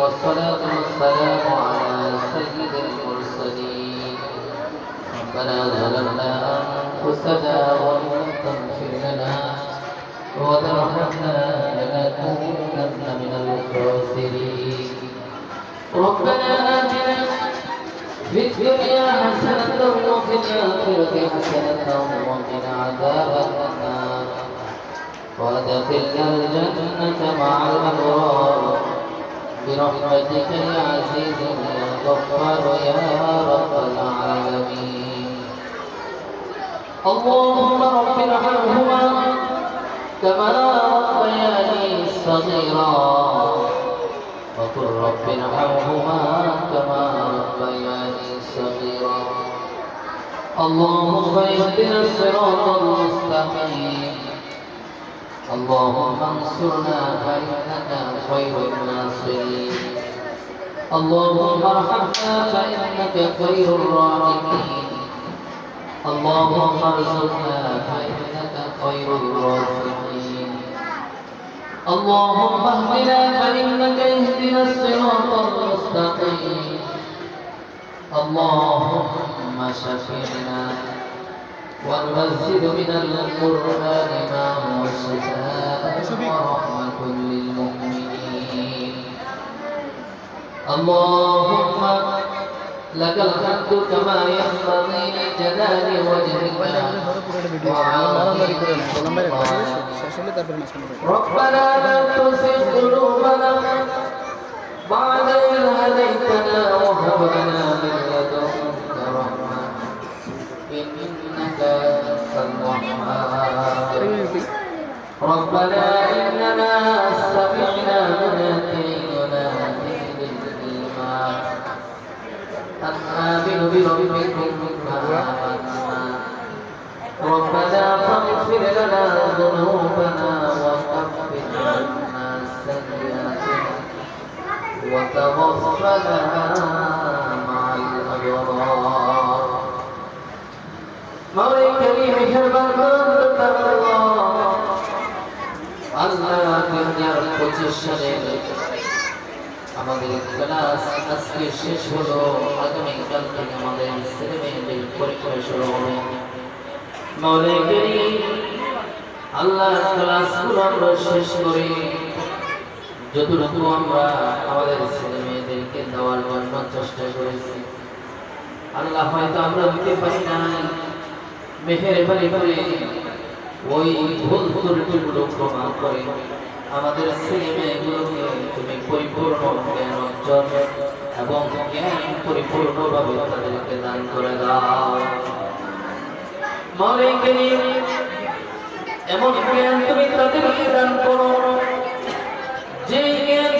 والصلاة والسلام على سيد المرسلين. ربنا ظلمنا أنفسنا وإن تغفر لنا وترحمنا لنكونن من الخاسرين. ربنا آتنا في الدنيا حسنة وفي الآخرة حسنة وقنا عذاب النار. وأدخلنا الجنة مع الأبرار. برحمتك يا عزيز يا غفار يا رب العالمين. اللهم رب ارحمهما كما ربياني صغيرا. وقل رب ارحمهما كما ربياني صغيرا. اللهم اهدنا الصراط المستقيم. اللهم انصرنا فإنك خير الناصرين اللهم ارحمنا فإنك خير الراحمين اللهم ارزقنا فإنك خير الرازقين اللهم اهدنا فإنك اهدنا الصراط المستقيم اللهم شفيعنا وننزل من القرآن ما هو شفاء ورحمة للمؤمنين اللهم لك الحمد كما ينبغي لجلال وجهك ربنا لا تزغ آمنوا بربكم فآمنا ربنا فاغفر لنا ذنوبنا وكفر عنا سيئاتنا وتوفنا مع الأبرار مولاي كريم মেহেরবান আল্লাহ দুনিয়ার পঁচিশ সালের আমাদের ক্লাস আজকে শেষ হলো। আগামীকাল থেকে আমাদের ছেলে মেয়েদের পরীক্ষা শুরু হবে। আল্লাহ ক্লাসগুলো আমরা শেষ করি। যতটুকু আমরা আমাদের ছেলে মেয়েদেরকে দেওয়ার জন্য চেষ্টা করেছি। আল্লাহ হয়তো আমরা দিতে পারি নাই। মেহের বাড়ি করে ওই ভুল ত্রুটিগুলো ক্ষমা করে আমাদের তুমি পরিপূর্ণ জ্ঞান অর্জন এবং জ্ঞান পরিপূর্ণভাবে তাদেরকে দান করে দাও। এমন জ্ঞান তুমি তাদেরকে দান করো, যে জ্ঞান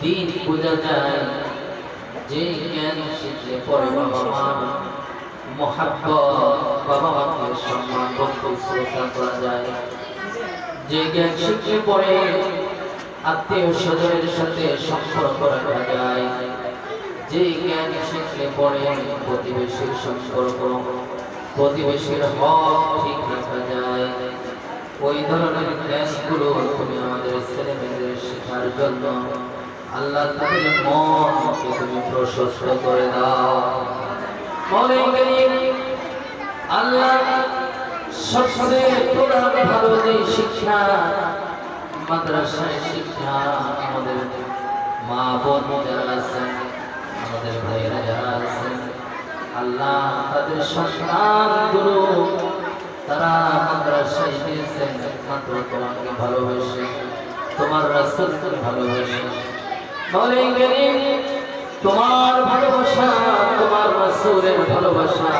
দিন বোঝা যায়, যে জ্ঞান বাবা মহাব্বত বাবা মাকে সম্মান করা যায়। যে জ্ঞান শিখলে পরে আত্মীয় স্বজনের সাথে সম্পর্ক রাখা যায়। যে জ্ঞান শিখলে পরে প্রতিবেশীর সম্পর্ক, প্রতিবেশীর হক ঠিক রাখা যায়। ওই ধরনের জ্ঞানগুলো তুমি আমাদের ছেলে মেয়েদের শেখার জন্য আল্লাহ তাদের মনকে তুমি প্রশস্ত করে দাও। মনে আল্লাহ সবচেয়ে প্রধান ভালো যে শিক্ষা, মাদ্রাসায় শিক্ষা আমাদের মা বোন যারা আছেন, আমাদের ভাইয়েরা যারা আছেন, আল্লাহ তাদের সন্তানগুলো তারা মাদ্রাসায় দিয়েছেন, একমাত্র তোমাকে ভালোবেসে, তোমার রাস্তাকে ভালোবেসে। তোমার ভালোবাসা, তোমার রাসূলের ভালোবাসা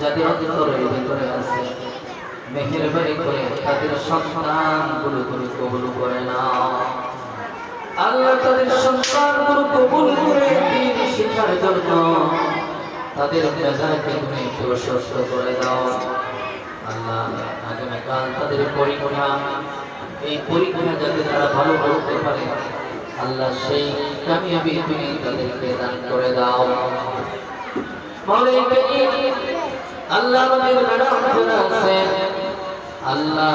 যাদের অন্তরের ভিতরে আছে, মেহেরবানি করে তাদের সন্তানগুলো তুমি কবুল করে নাও। আল্লাহ তাদের সন্তানগুলো কবুল করে শিক্ষার জন্য। তাদের মেধাকে তুমি প্রশস্ত করে দাও। আল্লাহ আগামীকাল তাদের পরীক্ষা, এই পরীক্ষা যাতে তারা ভালো করতে পারে, আল্লাহ সেই কামিয়াবি তুমি তাদেরকে দান করে দাও। আল্লাহ আছেন আল্লাহ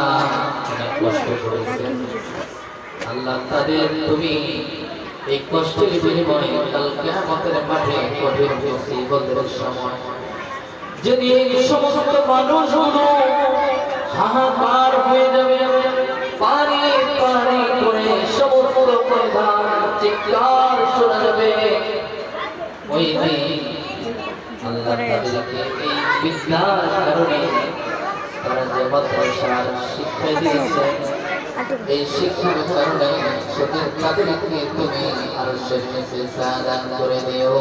আল্লাহ তাদের, তুমি এই কষ্টের বিনিময়ে কাল কিয়ামতের মাঠে কঠিন মুসিবতের সময়। যদি এই সমস্ত মানুষগুলো হাহাকার হয়ে যাবে, পানি পানি করে সমস্ত প্রধান চিৎকার শোনা যাবে। ওই দিন আল্লাহ তাদেরকে এই বিদ্যার কারণে তারা যে মাদ্রাসার দিয়েছে, এই শিক্ষার কারণে তুমি সাদান করে দিও।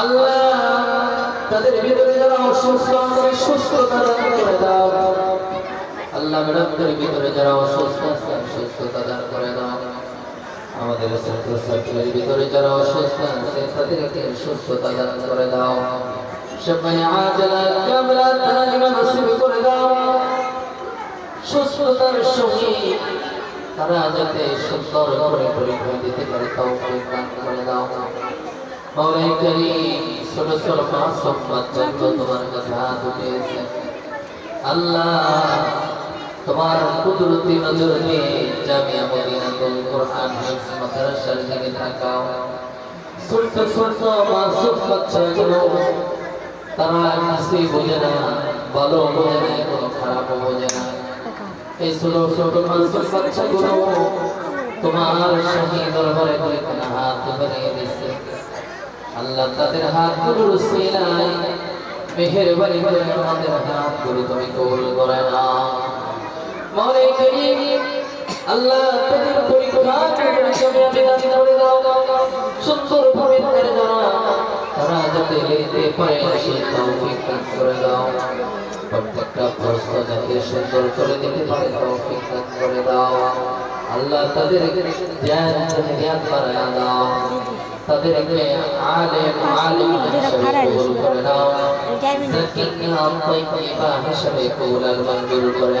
আল্লাহ তাদের ভিতরে যারা অসুস্থ আছে, সুস্থতা দান করে দাও। আল্লাহ ভিতরে যারা অসুস্থ আছে, সুস্থতা দান করে দাও। আমাদের ছাত্র ছাত্রীদের ভিতরে যারা অসুস্থ আছে তাদেরকে সুস্থতা দান করে দাও। সবাই আজলা কামলা তালিমা নসিব করে দাও। সুস্থতার সহিত তারা যাতে সুন্দর করে তৌফিক দান করে দাও। করিম ছোট ছোট বাচ্চাগুলো তোমার আল্লাহ তোমার কুদরতি নজর দিয়ে জামিয়া মদিনাতুল কোরআন মাদ্রাসার দিকে তাকাও। ছোট ছোট মাসুম বাচ্চাগুলো, তারা কিছুই বোঝে না, ভালো বোঝে না, কোনো খারাপ বোঝে না। এই ছোট ছোট মাসুম বাচ্চাগুলো, তোমার শাহী দরবারে দুইখানা হাত বানিয়ে দিচ্ছে। আল্লাহ তাদের হাতগুলো রুসিলাই মেহেরবানি করে আমাদের হাতগুলো তুমি কবুল করে না মনে করি আল্লাহ তাদের পরীক্ষা তুমি দান করে দাও। সুন্দর ভাবে করে দাও তারা যাতে লেতে পারে সেই তৌফিক দান করে দাও। প্রত্যেকটা প্রশ্ন যাতে সুন্দর করে করে তাদেরকে করে করে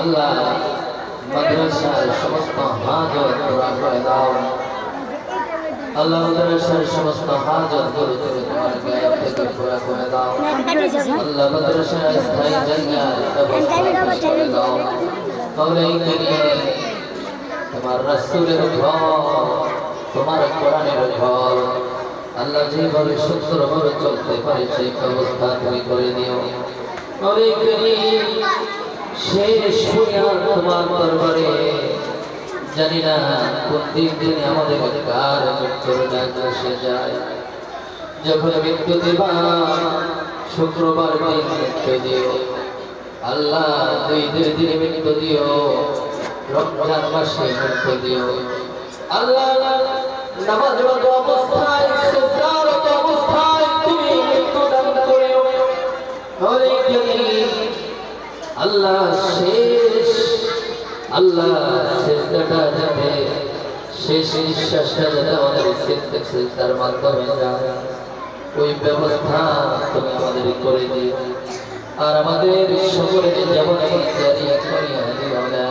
আল্লাহ মাদ্রাসার সমস্ত হাজত পুরা করে দাও। আল্লাহ মাদ্রাসার সমস্ত হাজতগুলো তুমি তোমার গায়ে থেকে পুরা করে দাও। আল্লাহ মাদ্রাসার স্থায়ী জায়গায় ব্যবস্থা করে দাও। মাওলাই করিম তোমার রাসূলের ঘর, তোমার কোরআনের ঘর, আল্লাহ যেভাবে সুন্দরভাবে চলতে পারে সেই ব্যবস্থা তুমি করে দিও অনেক শেষ হইয়া তোমার দরবারে। জানি না কোন দিন আমাদের কার মৃত্যুর ডাক যায় যখন মৃত্যু দেবা শুক্রবার দিন মৃত্যু দিও, আল্লাহ দুই দুই দিন মৃত্যু দিও, রমজান মাসে মৃত্যু দিও। আল্লাহ নামাজ অবস্থায় আল্লাহ শেষ। আল্লাহ শেষটা যাতে শেষ নিঃশ্বাসটা যাতে আমাদের সিদ্ধ সিদ্ধার মাধ্যমে যায় ওই ব্যবস্থা তুমি আমাদের করে দিও। আর আমাদের সকলের যেমন জারিয়া করিয়া দিও না